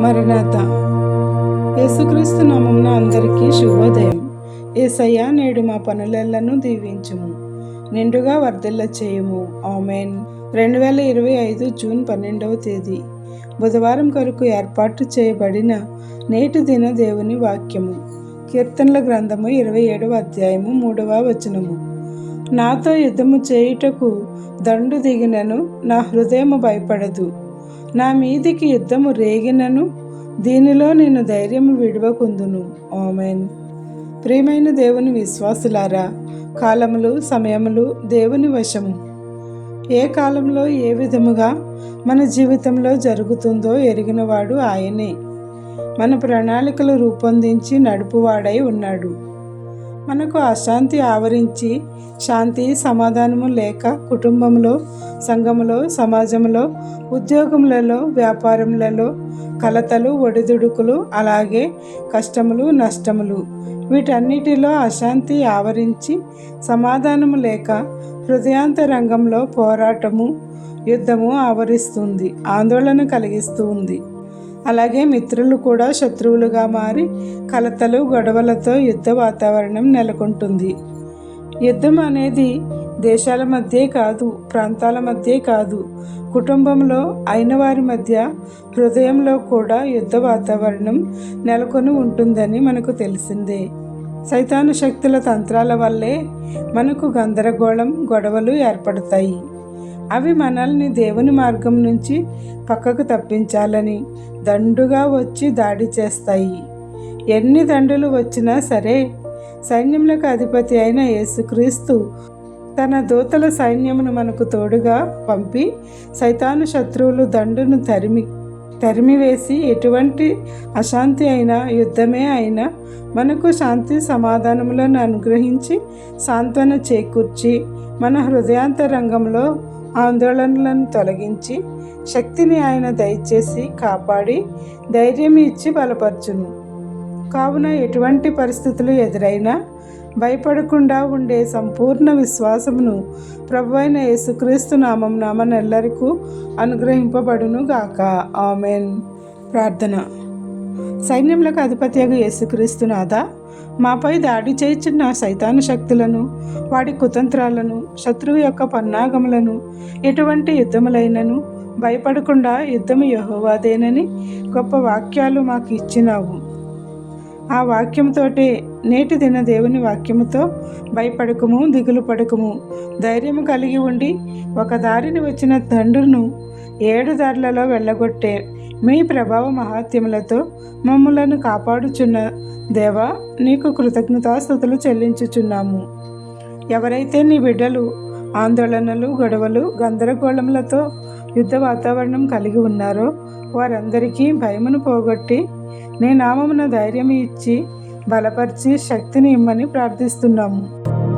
మరణాత. యేసుక్రీస్తు నామమున అందరికీ శుభోదయం. ఏసయ్య నేడు మా పనులెల్లను దీవించుము. నిండుగా వర్ధిల్ల చేయము. ఆమెన్. రెండు వేల ఇరవై ఐదు జూన్ పన్నెండవ తేదీ. బుధవారం కొరకు ఏర్పాటు చేయబడిన నేటి దిన దేవుని వాక్యము. కీర్తనల గ్రంథము ఇరవై ఏడవ అధ్యాయము మూడవ వచనము. నాతో యుద్ధము చేయుటకు దండు దిగినను నా హృదయము భయపడదు. నా మీదికి యుద్ధము రేగినను దీనిలో నేను ధైర్యము విడవకుందును. ఓమెన్ ప్రియమైన దేవుని విశ్వాసులారా కాలములు సమయములు దేవుని వశము. ఏ కాలంలో ఏ విధముగా మన జీవితంలో జరుగుతుందో ఎరిగినవాడు ఆయనే. మన ప్రణాళికలు రూపొందించి నడుపువాడై ఉన్నాడు. మనకు అశాంతి ఆవరించి శాంతి సమాధానము లేక కుటుంబంలో సంఘములో సమాజంలో ఉద్యోగములలో వ్యాపారములలో కలతలు ఒడిదుడుకులు అలాగే కష్టములు నష్టములు. వీటన్నిటిలో అశాంతి ఆవరించి సమాధానము లేక హృదయాంతరంగంలో పోరాటము యుద్ధము ఆవరిస్తుంది ఆందోళన కలిగిస్తూ ఉంది. అలాగే మిత్రులు కూడా శత్రువులుగా మారి కలతలు గొడవలతో యుద్ధ వాతావరణం నెలకొంటుంది. యుద్ధం అనేది దేశాల మధ్యే కాదు ప్రాంతాల మధ్యే కాదు. కుటుంబంలో అయిన వారి మధ్య హృదయంలో కూడా యుద్ధ వాతావరణం నెలకొని ఉంటుందని మనకు తెలిసిందే. సైతాను శక్తుల తంత్రాల వల్లే మనకు గందరగోళం గొడవలు ఏర్పడతాయి. అవి మనల్ని దేవుని మార్గం నుంచి పక్కకు తప్పించాలని దండుగా వచ్చి దాడి చేస్తాయి. ఎన్ని దండులు వచ్చినా సరే సైన్యములకు అధిపతి అయిన యేసుక్రీస్తు తన దూతల సైన్యమును మనకు తోడుగా పంపి సైతాను శత్రువులు దండును తరిమి తరిమివేసి ఎటువంటి అశాంతి అయినా యుద్ధమే అయినా మనకు శాంతి సమాధానములను అనుగ్రహించి సాంత్వన చేకూర్చి మన హృదయాంతరంగంలో ఆందోళనలను తొలగించి శక్తిని ఆయన దయచేసి కాపాడి ధైర్యం ఇచ్చి బలపరచును. కావున ఎటువంటి పరిస్థితులు ఎదురైనా భయపడకుండా ఉండే సంపూర్ణ విశ్వాసమును ప్రభు అయిన యేసుక్రీస్తు నామం నామనెల్లరికూ అనుగ్రహింపబడును గాక. ఆమెన్. ప్రార్థన. సైన్యములకు అధిపతిగా యేసుక్రీస్తునాథ మాపై దాడి చేయుచున్న సైతాను శక్తులను వాడి కుతంత్రాలను శత్రువు యొక్క పన్నాగములను ఎటువంటి యుద్ధములైనను భయపడకుండా యుద్ధము యహోవాదేనని గొప్ప వాక్యాలు మాకు ఇచ్చినావు. ఆ వాక్యంతోటే నేటి దిన దేవుని వాక్యముతో భయపడకము దిగులు పడకము. ధైర్యము కలిగి ఉండి ఒక దారిని వచ్చిన తండ్రును ఏడు దారులలో వెళ్ళగొట్టే మీ ప్రభావ మహాత్యములతో మమ్మలను కాపాడుచున్న దేవా నీకు కృతజ్ఞతాస్థుతులు చెల్లించుచున్నాము. ఎవరైతే నీ బిడ్డలు ఆందోళనలు గొడవలు గందరగోళములతో యుద్ధ వాతావరణం కలిగి ఉన్నారో వారందరికీ భయమును పోగొట్టి నీ నామమున ధైర్యం ఇచ్చి బలపరిచి శక్తిని ఇమ్మని ప్రార్థిస్తున్నాము.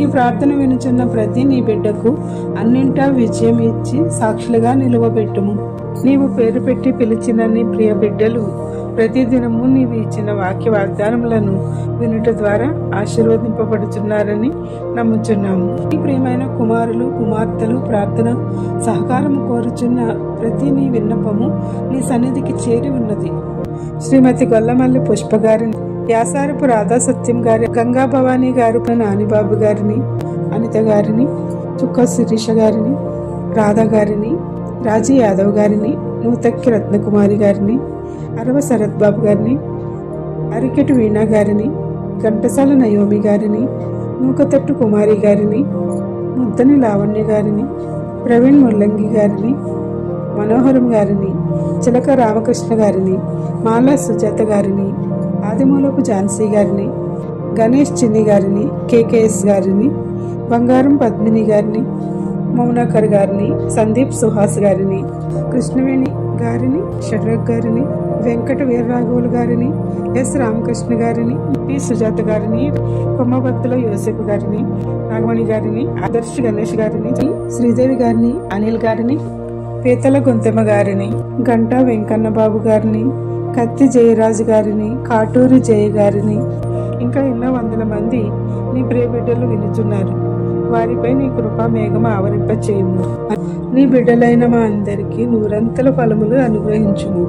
ఈ ప్రార్థన వినుచున్న ప్రతి నీ బిడ్డకు అన్నింటా విజయం ఇచ్చి సాక్షులుగా నిలువబెట్టుము. నీవు పేరు పెట్టి పిలిచిన నీ ప్రియ బిడ్డలు ప్రతిదినము నీవు ఇచ్చిన వాక్య వాగ్దానములను వినుట ద్వారా ఆశీర్వదింపబడుతున్నారని నమ్ముచున్నాము. ఈ ప్రియమైన కుమారులు కుమార్తెలు ప్రార్థన సహకారము కోరుచున్న ప్రతి నీ విన్నపము నీ సన్నిధికి చేరి ఉన్నది. శ్రీమతి గొల్లమల్లి పుష్పగారిని వ్యాసారపు రాధా సత్యం గారి గంగా భవానీ గారు నానిబాబు గారిని అనిత గారిని చుక్క శిరీష గారిని రాధా గారిని రాజీ యాదవ్ గారిని నూతక్కి రత్నకుమారి గారిని అరవ శరత్ బాబు గారిని అరికెటు వీణా గారిని ఘంటసాల నయోమి గారిని నూకతట్టు కుమారి గారిని ముద్దని లావణ్య గారిని ప్రవీణ్ ముల్లంగి గారిని మనోహరం గారిని చిలక రామకృష్ణ గారిని మాలా సుజాత గారిని ఆదిమూలపు ఝాన్సీ గారిని గణేష్ చిన్ని గారిని కేకేఎస్ గారిని బంగారం పద్మిని గారిని మౌనాకర్ గారిని సందీప్ సుహాస్ గారిని కృష్ణవేణి గారిని షడ్రక్ గారిని వెంకట వీరరాఘవులు గారిని ఎస్ రామకృష్ణ గారిని పి సుజాత గారిని కొమ్మబత్తుల యోసెఫ్ గారిని నాగమణి గారిని ఆదర్శ్ గణేష్ గారిని శ్రీదేవి గారిని అనిల్ గారిని పీతల గొంతెమ్మ గారిని గంటా వెంకన్న బాబు గారిని కత్తి జయరాజు గారిని కాటూరి జయ గారిని ఇంకా ఎన్నో వందల మంది నీ ప్రియ బిడ్డలు వినుచున్నారు. వారిపై నీ కృపా మేఘమ ఆవరింప చేయము నీ బిడ్డలైన మా అందరికీ నూరంతల ఫలములు అనుగ్రహించుము.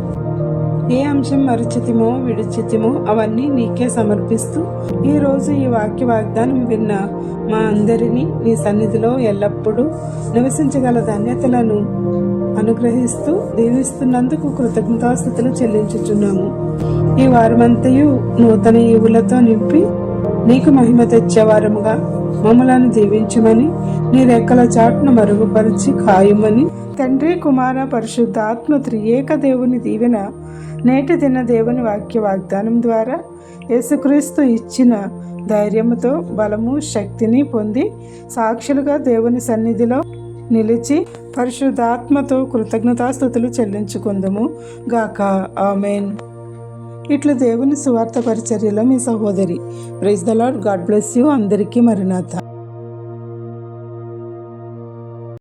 ఏ అంశం మరచితిమో విడిచితిమో అవన్నీ నీకే సమర్పిస్తూ ఈరోజు ఈ వాక్య వాగ్దానం విన్న మా అందరినీ నీ సన్నిధిలో ఎల్లప్పుడూ నివసించగల ధన్యతలను అనుగ్రహిస్తూ దీవిస్తున్నందుకు కృతజ్ఞతాస్థుతులు చెల్లించుచున్నాము. ఈ వారమంతయు నూతన ఈవులతో నింపి నీకు మహిమ తెచ్చేవారముగా మమ్మలను దీవించమని నీ రెక్కల చాటును మరుగుపరిచి ఖాయమని తండ్రి కుమార పరిశుద్ధ ఆత్మ త్రియేక దేవుని దీవెన నేటి దిన దేవుని వాక్య వాగ్దానం ద్వారా యేసుక్రీస్తు ఇచ్చిన ధైర్యముతో బలము శక్తిని పొంది సాక్షులుగా దేవుని సన్నిధిలో నిలిచి పరిశుద్ధాత్మతో కృతజ్ఞతాస్థుతులు చెల్లించుకుందము. గాక ఆమెన్. ఇట్లా దేవుని సువార్త పరిచర్యలో మీ సహోదరి. Praise the Lord God bless you. అందరికీ మరినాథ